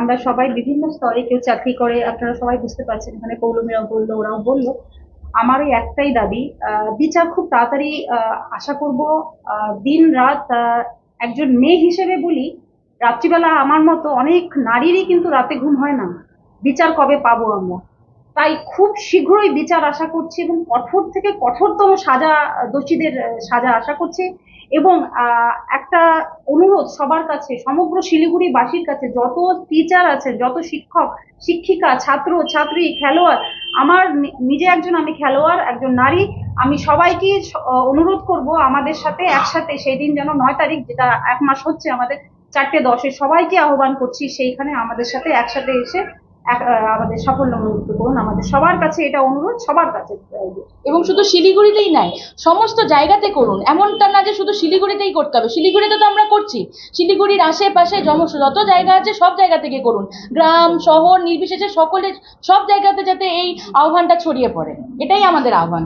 আমরা সবাই বিভিন্ন স্তরে কেউ চাকরি করে, আপনারা সবাই বুঝতে পারছেন এখানে পৌলমীরা বলল, ওরাও বলল। আমার ওই একটাই দাবি বিচার খুব তাড়াতাড়ি আশা করব দিন রাত একজন মেয়ে হিসেবে বলি, রাত্রিবেলা আমার মতো অনেক নারীরই কিন্তু রাতে ঘুম হয় না। বিচার কবে পাবো আমরা? তাই খুব শীঘ্রই বিচার আশা করছি এবং কঠোর থেকে কঠোরতম সাজা, দোষীদের সাজা আশা করছি। এবং একটা অনুরোধ সবার কাছে, সমগ্র শিলিগুড়িবাসীর কাছে, যত টিচার আছে, যত শিক্ষক, শিক্ষিকা, ছাত্র, ছাত্রী, খেলোয়াড়, আমার নিজে একজন আমি খেলোয়াড়, একজন নারী, আমি সবাইকে অনুরোধ করব আমাদের সাথে একসাথে সেই দিন যেন নয় তারিখ, যেটা এক মাস হচ্ছে আমাদের, চারটে দশে সবাইকে আহ্বান করছি, সেইখানে আমাদের সাথে একসাথে এসে আমাদের সাফল্য মনোনীত করুন। আমাদের সবার কাছে এটা অনুরোধ, সবার কাছে এবং শুধু শিলিগুড়িতেই নাই, সমস্ত জায়গাতে করুন। এমনটা না যে শুধু শিলিগুড়িতেই করতে হবে। শিলিগুড়িতে তো আমরা করছি। শিলিগুড়ির আশেপাশে যত জায়গা আছে, সব জায়গা থেকে করুন। গ্রাম, শহর, নির্বিশেষে সকলের সব জায়গাতে যাতে এই আহ্বানটা ছড়িয়ে পড়ে। এটাই আমাদের আহ্বান।